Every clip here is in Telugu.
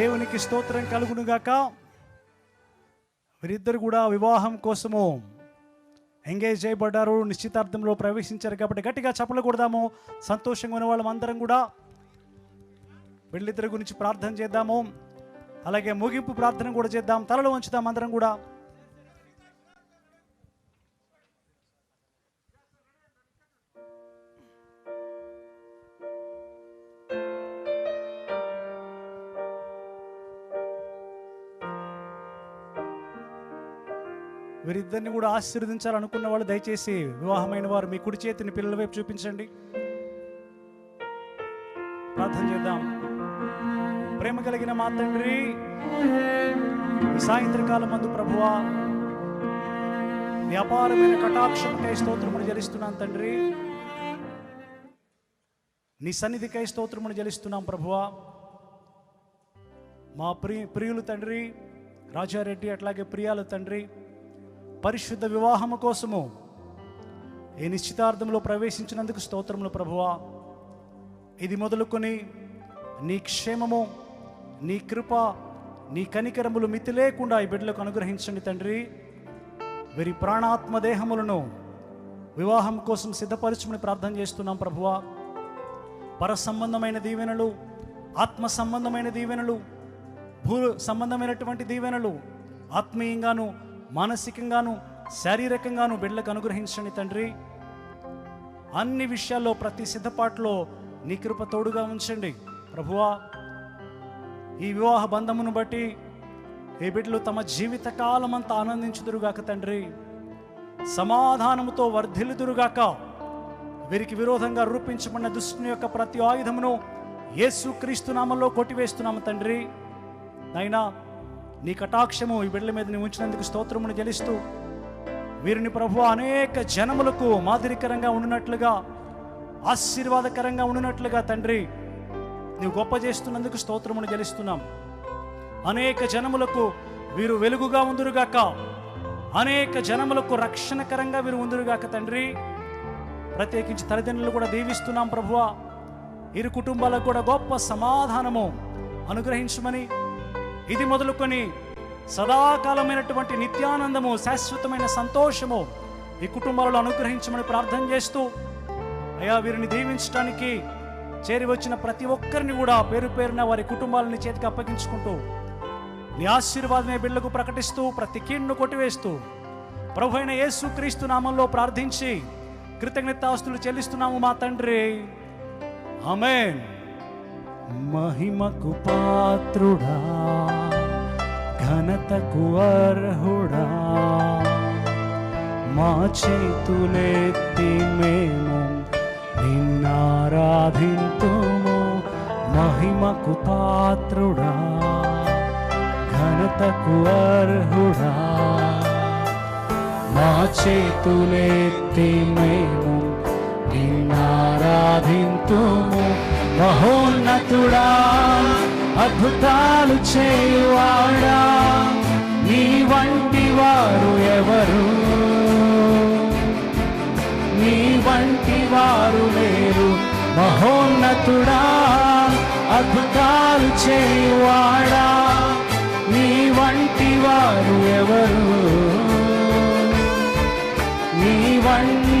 దేవునికి స్తోత్రం కలుగునుగాక. వీరిద్దరు కూడా వివాహం కోసము ఎంగేజ్ చేయబడ్డారు నిశ్చితార్థంలో ప్రవేశించారు కాబట్టి గట్టిగా చప్పలు కొడదాము. సంతోషంగా ఉన్న వాళ్ళం అందరం కూడా వీళ్ళిద్దరి గురించి ప్రార్థన చేద్దాము. అలాగే ముగింపు ప్రార్థన కూడా చేద్దాం. తలలో ఉంచుదాం అందరం కూడా. వీరిద్దరిని కూడా ఆశీర్వదించాలనుకున్న వాళ్ళు దయచేసి వివాహమైన వారు మీ కుడి చేతిని పిల్లల వైపు చూపించండి. ప్రార్థన చేద్దాం. ప్రేమ కలిగిన మా తండ్రి ఈ సాయంత్రకాలం మందు ప్రభువా వ్యాపారమైన అపారమైన కటాక్షముకై స్తోత్రమును జలిస్తున్నాను తండ్రి. నీ సన్నిధికై స్తోత్రమును జలిస్తున్నాం ప్రభువా. మా ప్రియ ప్రియులు తండ్రి రాజారెడ్డి అట్లాగే ప్రియాలు తండ్రి పరిశుద్ధ వివాహము కోసము ఈ నిశ్చితార్థంలో ప్రవేశించినందుకు స్తోత్రములు ప్రభువా. ఇది మొదలుకొని నీ క్షేమము నీ కృప నీ కనికరములు మితి లేకుండా ఈ బిడ్డలకు అనుగ్రహించండి తండ్రి. వీరి ప్రాణాత్మ దేహములను వివాహం కోసం సిద్ధపరచమని ప్రార్థన చేస్తున్నాం ప్రభువా. పర సంబంధమైన దీవెనలు ఆత్మ సంబంధమైన దీవెనలు భూ సంబంధమైనటువంటి దీవెనలు ఆత్మీయంగాను మానసికంగాను శారీరకంగాను బిడ్డలకు అనుగ్రహించండి తండ్రి. అన్ని విషయాల్లో ప్రతి సిద్ధపాటులో నీ కృప తోడుగా ఉంచండి. ప్రభువా ఈ వివాహ బంధమును బట్టి ఈ బిడ్డలు తమ జీవిత కాలమంతా ఆనందించుదురుగాక తండ్రి. సమాధానముతో వర్ధిల్లుదురుగాక వీరికి విరోధంగా రూపించబడిన దుష్టుని యొక్క ప్రతి ఆయుధమును యేసు క్రీస్తునామంలో కొట్టివేస్తున్నాము తండ్రి. నైనా నీ కటాక్షము ఈ బిడ్డల మీద నీ ఉంచినందుకు స్తోత్రమును జలిస్తూ వీరిని ప్రభు అనేక జనములకు మాదిరికరంగా ఉండినట్లుగా ఆశీర్వాదకరంగా ఉండినట్లుగా తండ్రి నువ్వు గొప్ప చేస్తున్నందుకు స్తోత్రమును గెలుస్తున్నాం అనేక జనములకు వీరు వెలుగుగా ఉందురుగాక అనేక జనములకు రక్షణకరంగా వీరు ఉందురుగాక తండ్రి. ప్రత్యేకించి తల్లిదండ్రులు కూడా దీవిస్తున్నాం ప్రభువా. ఇరు కుటుంబాలకు కూడా గొప్ప సమాధానము అనుగ్రహించమని ఇది మొదలుకొని సదాకాలమైనటువంటి నిత్యానందము శాశ్వతమైన సంతోషము ఈ కుటుంబాలలో అనుగ్రహించమని ప్రార్థన చేస్తూ అయా వీరిని దీవించడానికి చేరి వచ్చిన ప్రతి ఒక్కరిని కూడా పేరు పేరున వారి కుటుంబాలని చేతికి అప్పగించుకుంటూ నీ ఆశీర్వాదమే బిళ్ళకు ప్రకటిస్తూ ప్రతి కీడును కొట్టివేస్తూ ప్రభు అయిన యేసు క్రీస్తు నామంలో ప్రార్థించి కృతజ్ఞతాస్తులు చెల్లిస్తున్నాము మా తండ్రి. ఆమెన్. మహిమకు పాత్రుడా ఘనతకు అర్హుడా. మా చేతులెత్తి మేము నిన్నారాధింతుము మహిమకు పాత్రుడా ఘనతకు అర్హుడా. మా చేతులెత్తి మేము నిన్నారాధింతుము మహోన్నతుడా అద్భుతాలు చేయువాడా. నీ వంటి వారు ఎవరు? నీ వంటి వారు లేరు. మహోన్నతుడా అద్భుతాలు చేయువాడా. నీ వంటి వారు ఎవరు? నీ వంటి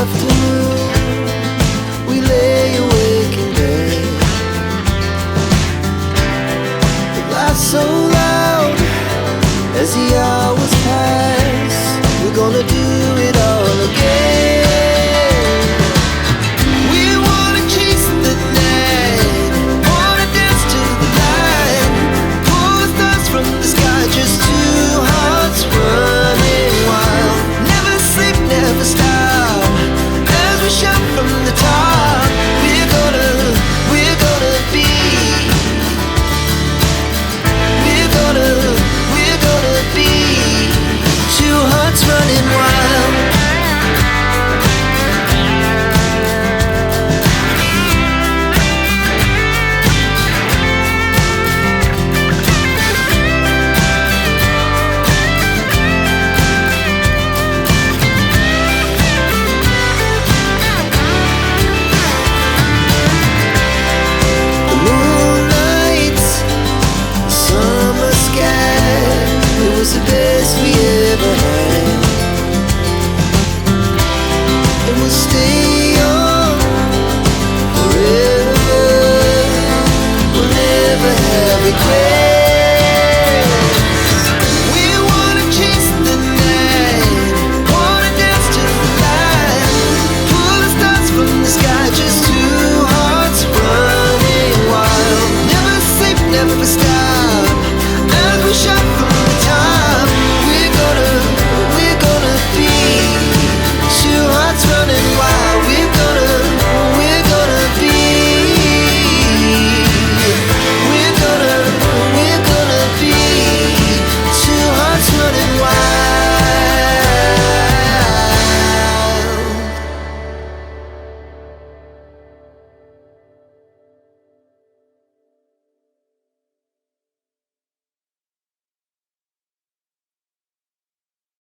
left